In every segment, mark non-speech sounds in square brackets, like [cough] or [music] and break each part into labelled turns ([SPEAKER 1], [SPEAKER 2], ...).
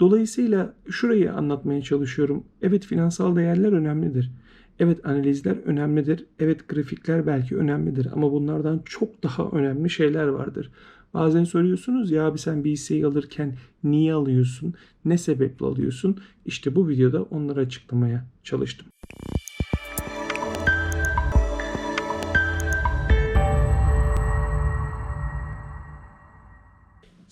[SPEAKER 1] Dolayısıyla şurayı anlatmaya çalışıyorum. Evet finansal değerler önemlidir. Evet analizler önemlidir. Evet grafikler belki önemlidir ama bunlardan çok daha önemli şeyler vardır. Bazen soruyorsunuz ya abi sen bir hisseyi alırken niye alıyorsun? Ne sebeple alıyorsun? İşte bu videoda onları açıklamaya çalıştım.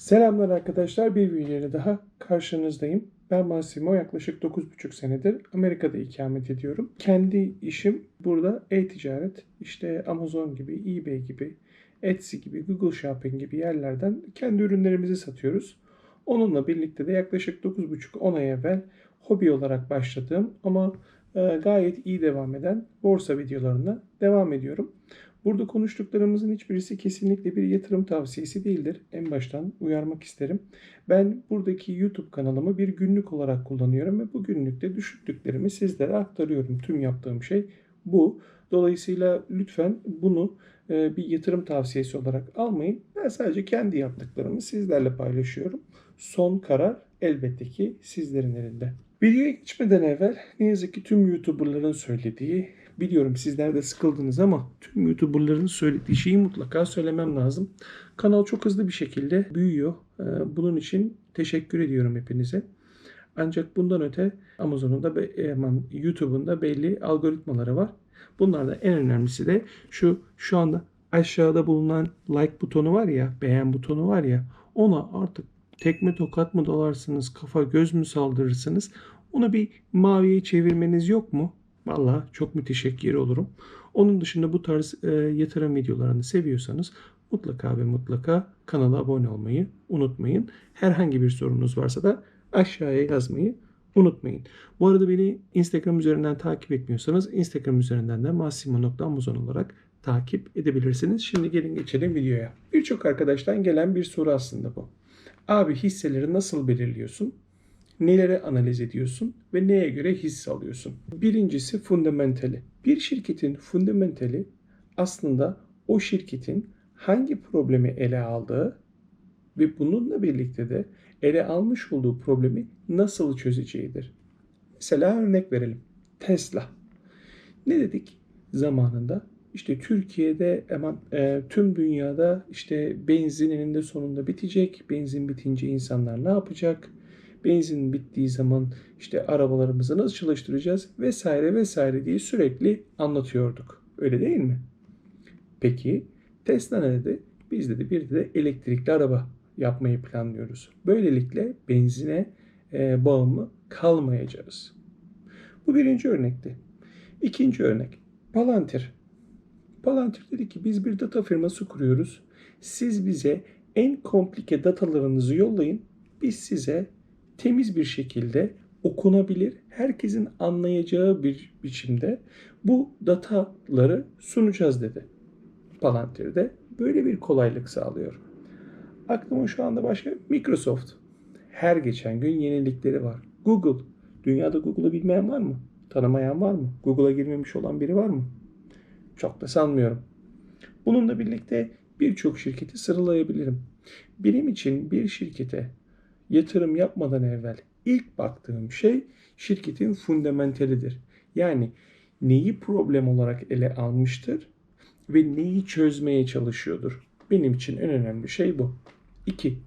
[SPEAKER 1] Selamlar arkadaşlar. Bir videoyla daha karşınızdayım. Ben Massimo. Yaklaşık 9,5 senedir Amerika'da ikamet ediyorum. Kendi işim burada e-ticaret. İşte Amazon gibi, eBay gibi, Etsy gibi, Google Shopping gibi yerlerden kendi ürünlerimizi satıyoruz. Onunla birlikte de yaklaşık 9,5-10 ay evvel hobi olarak başladığım ama e, gayet iyi devam eden borsa videolarına devam ediyorum. Burada konuştuklarımızın hiçbirisi kesinlikle bir yatırım tavsiyesi değildir. En baştan uyarmak isterim. Ben buradaki YouTube kanalımı bir günlük olarak kullanıyorum ve bu günlükte düşündüklerimi sizlere aktarıyorum. Tüm yaptığım şey bu. Dolayısıyla lütfen bunu e, bir yatırım tavsiyesi olarak almayın. Ben sadece kendi yaptıklarımı sizlerle paylaşıyorum. Son karar elbette ki sizlerin elinde. Videoya geçmeden evvel ne yazık ki tüm YouTuber'ların söylediği, biliyorum sizler de sıkıldınız ama tüm YouTuber'ların söylediği şeyi mutlaka söylemem lazım. Kanal çok hızlı bir şekilde büyüyor. Ee, Bunun için teşekkür ediyorum hepinize. Ancak bundan öte Amazon'un da YouTube'un da belli algoritmaları var. Bunlardan en önemlisi de şu şu anda aşağıda bulunan like butonu var ya, beğen butonu var ya ona artık tekme tokat mı dalarsınız, kafa göz mü saldırırsınız? Onu bir maviye çevirmeniz yok mu? Vallahi çok müteşekkir olurum. Onun dışında bu tarz e, yatırım videolarını seviyorsanız mutlaka ve mutlaka kanala abone olmayı unutmayın. Herhangi bir sorunuz varsa da aşağıya yazmayı unutmayın. Bu arada beni Instagram üzerinden takip etmiyorsanız Instagram üzerinden de massimo.amazon olarak takip edebilirsiniz. Şimdi gelin geçelim videoya. Birçok arkadaştan gelen bir soru aslında bu. Abi hisseleri nasıl belirliyorsun? Nelere analiz ediyorsun ve neye göre hisse alıyorsun? Birincisi fundamentali. Bir şirketin fundamentali aslında o şirketin hangi problemi ele aldığı ve bununla birlikte de ele almış olduğu problemi nasıl çözeceğidir. Mesela örnek verelim. Tesla. Ne dedik zamanında? İşte Türkiye'de hemen e, tüm dünyada işte benzin eninde sonunda bitecek. Benzin bitince insanlar ne yapacak? Benzin bittiği zaman işte arabalarımızı nasıl çalıştıracağız vesaire vesaire diye sürekli anlatıyorduk. Öyle değil mi? Peki Tesla ne dedi? Biz dedi bir de elektrikli araba yapmayı planlıyoruz. Böylelikle benzine e, bağımlı kalmayacağız. Bu birinci örnekti. İkinci örnek. Palantir. Palantir dedi ki biz bir data firması kuruyoruz. Siz bize en komplike datalarınızı yollayın. Biz size temiz bir şekilde okunabilir, herkesin anlayacağı bir biçimde bu dataları sunacağız dedi. Palantir de böyle bir kolaylık sağlıyor. Aklıma şu anda başka Microsoft. Her geçen gün yenilikleri var. Google. Dünyada Google'ı bilmeyen var mı? Tanımayan var mı? Google'a girmemiş olan biri var mı? Çok da sanmıyorum. Bununla birlikte birçok şirketi sıralayabilirim. Benim için bir şirkete yatırım yapmadan evvel ilk baktığım şey şirketin fundamentalidir. Yani neyi problem olarak ele almıştır ve neyi çözmeye çalışıyordur. Benim için en önemli şey bu. 2.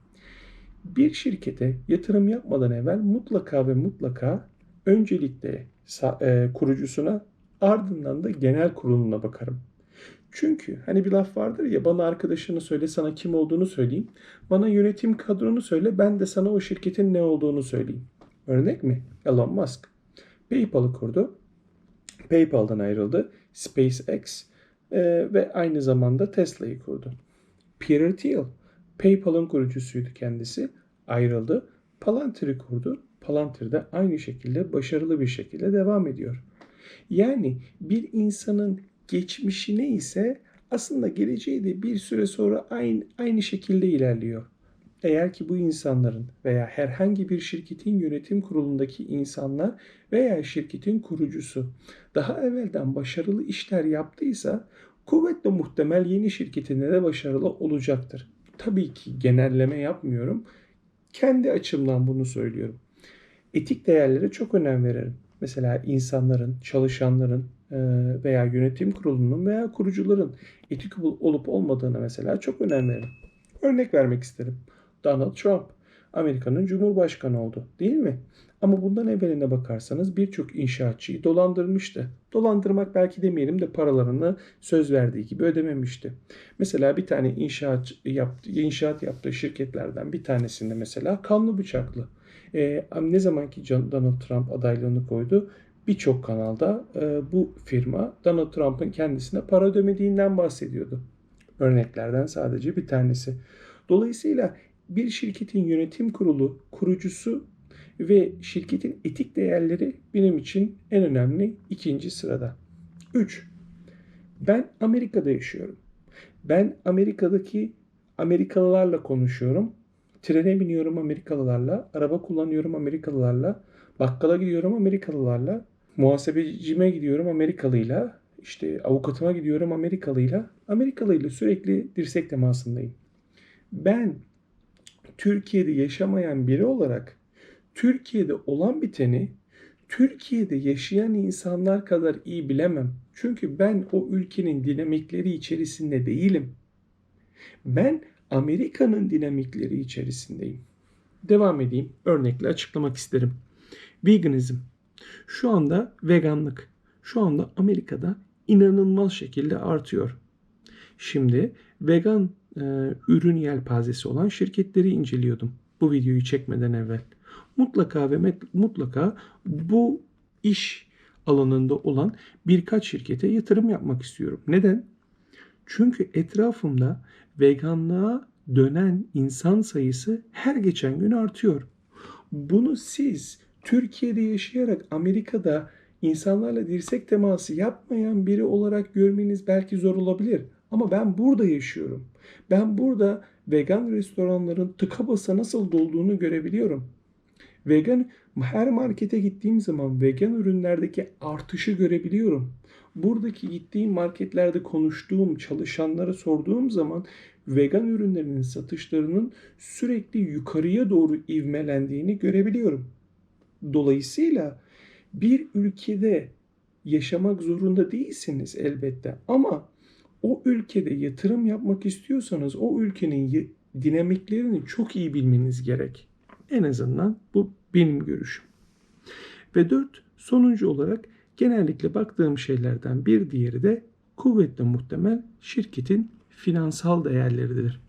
[SPEAKER 1] Bir şirkete yatırım yapmadan evvel mutlaka ve mutlaka öncelikle e, kurucusuna ardından da genel kuruluna bakarım. Çünkü hani bir laf vardır ya bana arkadaşını söyle sana kim olduğunu söyleyeyim. Bana yönetim kadronu söyle ben de sana o şirketin ne olduğunu söyleyeyim. Örnek mi? Elon Musk. PayPal'ı kurdu. PayPal'dan ayrıldı. SpaceX e, ve aynı zamanda Tesla'yı kurdu. Peter Thiel. PayPal'ın kurucusuydu kendisi. Ayrıldı. Palantir'i kurdu. Palantir de aynı şekilde başarılı bir şekilde devam ediyor. Yani bir insanın geçmişi neyse aslında geleceği de bir süre sonra aynı, aynı şekilde ilerliyor. Eğer ki bu insanların veya herhangi bir şirketin yönetim kurulundaki insanlar veya şirketin kurucusu daha evvelden başarılı işler yaptıysa kuvvetle muhtemel yeni şirketinde de başarılı olacaktır. Tabii ki genelleme yapmıyorum. Kendi açımdan bunu söylüyorum. etik değerlere çok önem veririm. Mesela insanların, çalışanların veya yönetim kurulunun veya kurucuların etik ol- olup olmadığına mesela çok önem veririm. Örnek vermek isterim. Donald Trump Amerika'nın Cumhurbaşkanı oldu değil mi? Ama bundan evveline bakarsanız birçok inşaatçıyı dolandırmıştı. Dolandırmak belki demeyelim de paralarını söz verdiği gibi ödememişti. Mesela bir tane inşaat yaptı, inşaat yaptığı şirketlerden bir tanesinde mesela kanlı bıçaklı. Ee, ne zamanki Donald Trump adaylığını koydu birçok kanalda e, bu firma Donald Trump'ın kendisine para ödemediğinden bahsediyordu. Örneklerden sadece bir tanesi. Dolayısıyla bir şirketin yönetim kurulu, kurucusu ve şirketin etik değerleri benim için en önemli ikinci sırada. 3. Ben Amerika'da yaşıyorum. Ben Amerika'daki Amerikalılarla konuşuyorum. Trene biniyorum Amerikalılarla, araba kullanıyorum Amerikalılarla, bakkala gidiyorum Amerikalılarla, muhasebecime gidiyorum Amerikalıyla, işte avukatıma gidiyorum Amerikalıyla. Amerikalıyla sürekli dirsek temasındayım. Ben Türkiye'de yaşamayan biri olarak Türkiye'de olan biteni Türkiye'de yaşayan insanlar kadar iyi bilemem. Çünkü ben o ülkenin dinamikleri içerisinde değilim. Ben Amerika'nın dinamikleri içerisindeyim. Devam edeyim. Örnekle açıklamak isterim. Veganizm. Şu anda veganlık. Şu anda Amerika'da inanılmaz şekilde artıyor. Şimdi vegan e, ürün yelpazesi olan şirketleri inceliyordum bu videoyu çekmeden evvel. Mutlaka ve mutlaka bu iş alanında olan birkaç şirkete yatırım yapmak istiyorum. Neden? Çünkü etrafımda veganlığa dönen insan sayısı her geçen gün artıyor. Bunu siz Türkiye'de yaşayarak Amerika'da insanlarla dirsek teması yapmayan biri olarak görmeniz belki zor olabilir. Ama ben burada yaşıyorum. Ben burada vegan restoranların tıka basa nasıl dolduğunu görebiliyorum. Vegan her markete gittiğim zaman vegan ürünlerdeki artışı görebiliyorum. Buradaki gittiğim marketlerde konuştuğum, çalışanlara sorduğum zaman vegan ürünlerinin satışlarının sürekli yukarıya doğru ivmelendiğini görebiliyorum. Dolayısıyla bir ülkede yaşamak zorunda değilsiniz elbette ama o ülkede yatırım yapmak istiyorsanız o ülkenin dinamiklerini çok iyi bilmeniz gerek. En azından bu benim görüşüm. Ve dört, sonuncu olarak genellikle baktığım şeylerden bir diğeri de kuvvetle muhtemel şirketin finansal değerleridir.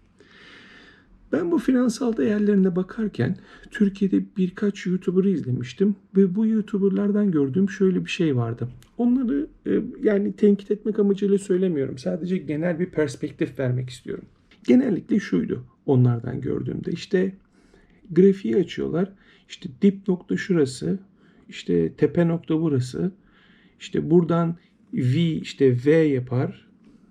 [SPEAKER 1] Ben bu finansal değerlerine bakarken Türkiye'de birkaç YouTuber'ı izlemiştim ve bu YouTuber'lardan gördüğüm şöyle bir şey vardı. Onları e, yani tenkit etmek amacıyla söylemiyorum. Sadece genel bir perspektif vermek istiyorum. Genellikle şuydu onlardan gördüğümde. işte grafiği açıyorlar. İşte dip nokta şurası, işte tepe nokta burası. İşte buradan V işte V yapar.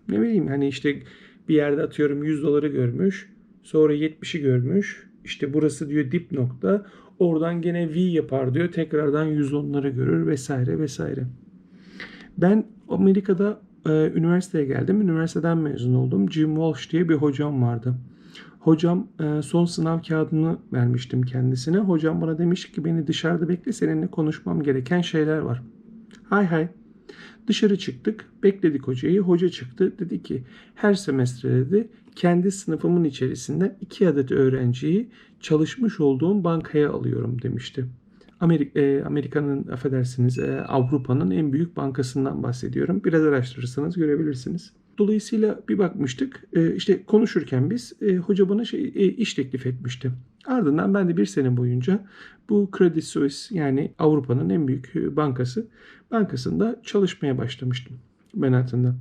[SPEAKER 1] Ne bileyim hani işte bir yerde atıyorum 100 doları görmüş. Sonra 70'i görmüş. İşte burası diyor dip nokta. Oradan gene V yapar diyor. Tekrardan 110'ları görür vesaire vesaire. Ben Amerika'da e, üniversiteye geldim. Üniversiteden mezun oldum. Jim Walsh diye bir hocam vardı. Hocam e, son sınav kağıdını vermiştim kendisine. Hocam bana demiş ki beni dışarıda bekle seninle konuşmam gereken şeyler var. Hay hay. Dışarı çıktık. Bekledik hocayı. Hoca çıktı. Dedi ki her semestre dedi kendi sınıfımın içerisinden iki adet öğrenciyi çalışmış olduğum bankaya alıyorum demişti. Amerika, e, Amerika'nın affedersiniz e, Avrupa'nın en büyük bankasından bahsediyorum. Biraz araştırırsanız görebilirsiniz. Dolayısıyla bir bakmıştık e, işte konuşurken biz e, hoca bana şey, e, iş teklif etmişti. Ardından ben de bir sene boyunca bu Credit Suisse yani Avrupa'nın en büyük e, bankası bankasında çalışmaya başlamıştım Manhattan'da.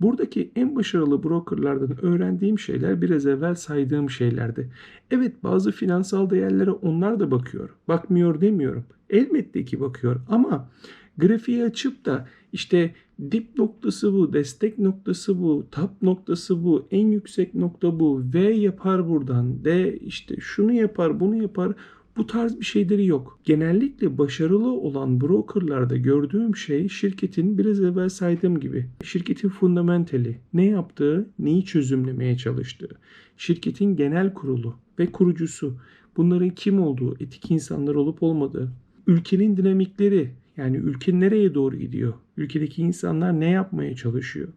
[SPEAKER 1] Buradaki en başarılı brokerlardan öğrendiğim şeyler biraz evvel saydığım şeylerdi. Evet bazı finansal değerlere onlar da bakıyor. Bakmıyor demiyorum. Elbette ki bakıyor ama grafiği açıp da işte dip noktası bu, destek noktası bu, tap noktası bu, en yüksek nokta bu, V yapar buradan, D işte şunu yapar, bunu yapar. Bu tarz bir şeyleri yok. Genellikle başarılı olan brokerlarda gördüğüm şey şirketin biraz evvel saydığım gibi şirketin fundamentali, ne yaptığı, neyi çözümlemeye çalıştığı, şirketin genel kurulu ve kurucusu bunların kim olduğu, etik insanlar olup olmadığı, ülkenin dinamikleri yani ülke nereye doğru gidiyor, ülkedeki insanlar ne yapmaya çalışıyor.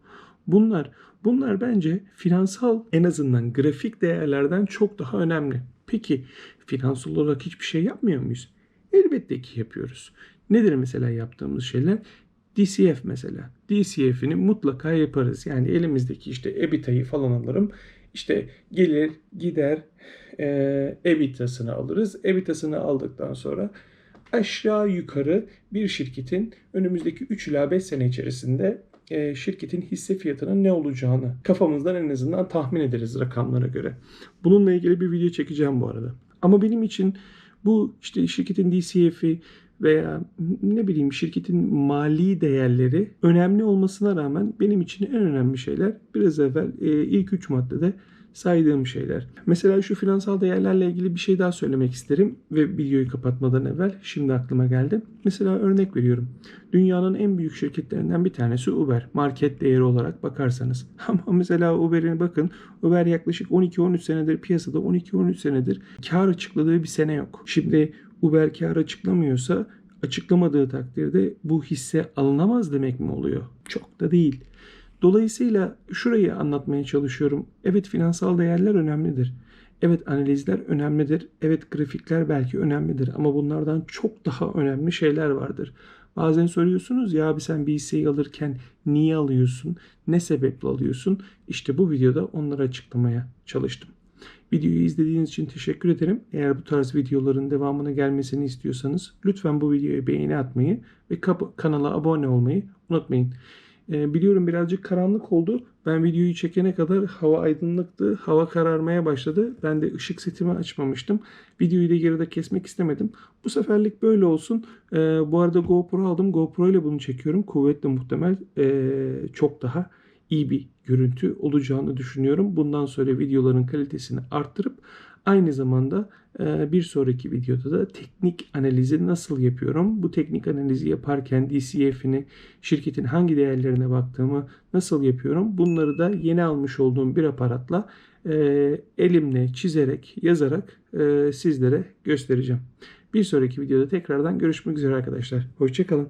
[SPEAKER 1] Bunlar bunlar bence finansal en azından grafik değerlerden çok daha önemli. Peki finansal olarak hiçbir şey yapmıyor muyuz? Elbette ki yapıyoruz. Nedir mesela yaptığımız şeyler? DCF mesela. DCF'ini mutlaka yaparız. Yani elimizdeki işte EBITDA'yı falan alırım. İşte gelir, gider, e, EBITDA'sını alırız. EBITDA'sını aldıktan sonra aşağı yukarı bir şirketin önümüzdeki 3 ila 5 sene içerisinde e, şirketin hisse fiyatının ne olacağını kafamızdan en azından tahmin ederiz rakamlara göre. Bununla ilgili bir video çekeceğim bu arada. Ama benim için bu işte şirketin DCF'i veya ne bileyim şirketin mali değerleri önemli olmasına rağmen benim için en önemli şeyler biraz evvel e, ilk 3 maddede saydığım şeyler. Mesela şu finansal değerlerle ilgili bir şey daha söylemek isterim ve videoyu kapatmadan evvel şimdi aklıma geldi. Mesela örnek veriyorum. Dünyanın en büyük şirketlerinden bir tanesi Uber. Market değeri olarak bakarsanız. [laughs] Ama mesela Uber'in bakın Uber yaklaşık 12-13 senedir piyasada 12-13 senedir kar açıkladığı bir sene yok. Şimdi Uber kar açıklamıyorsa açıklamadığı takdirde bu hisse alınamaz demek mi oluyor? Çok da değil. Dolayısıyla şurayı anlatmaya çalışıyorum. Evet finansal değerler önemlidir. Evet analizler önemlidir. Evet grafikler belki önemlidir ama bunlardan çok daha önemli şeyler vardır. Bazen soruyorsunuz ya abi sen hisseyi alırken niye alıyorsun? Ne sebeple alıyorsun? İşte bu videoda onları açıklamaya çalıştım. Videoyu izlediğiniz için teşekkür ederim. Eğer bu tarz videoların devamını gelmesini istiyorsanız lütfen bu videoya beğeni atmayı ve kanala abone olmayı unutmayın. Ee, biliyorum birazcık karanlık oldu. Ben videoyu çekene kadar hava aydınlıktı. Hava kararmaya başladı. Ben de ışık setimi açmamıştım. Videoyu da geride kesmek istemedim. Bu seferlik böyle olsun. Ee, bu arada GoPro aldım. GoPro ile bunu çekiyorum. Kuvvetle muhtemel ee, çok daha iyi bir görüntü olacağını düşünüyorum. Bundan sonra videoların kalitesini arttırıp aynı zamanda e, bir sonraki videoda da teknik analizi nasıl yapıyorum? Bu teknik analizi yaparken DCF'ini, şirketin hangi değerlerine baktığımı nasıl yapıyorum? Bunları da yeni almış olduğum bir aparatla e, elimle çizerek, yazarak e, sizlere göstereceğim. Bir sonraki videoda tekrardan görüşmek üzere arkadaşlar. Hoşçakalın.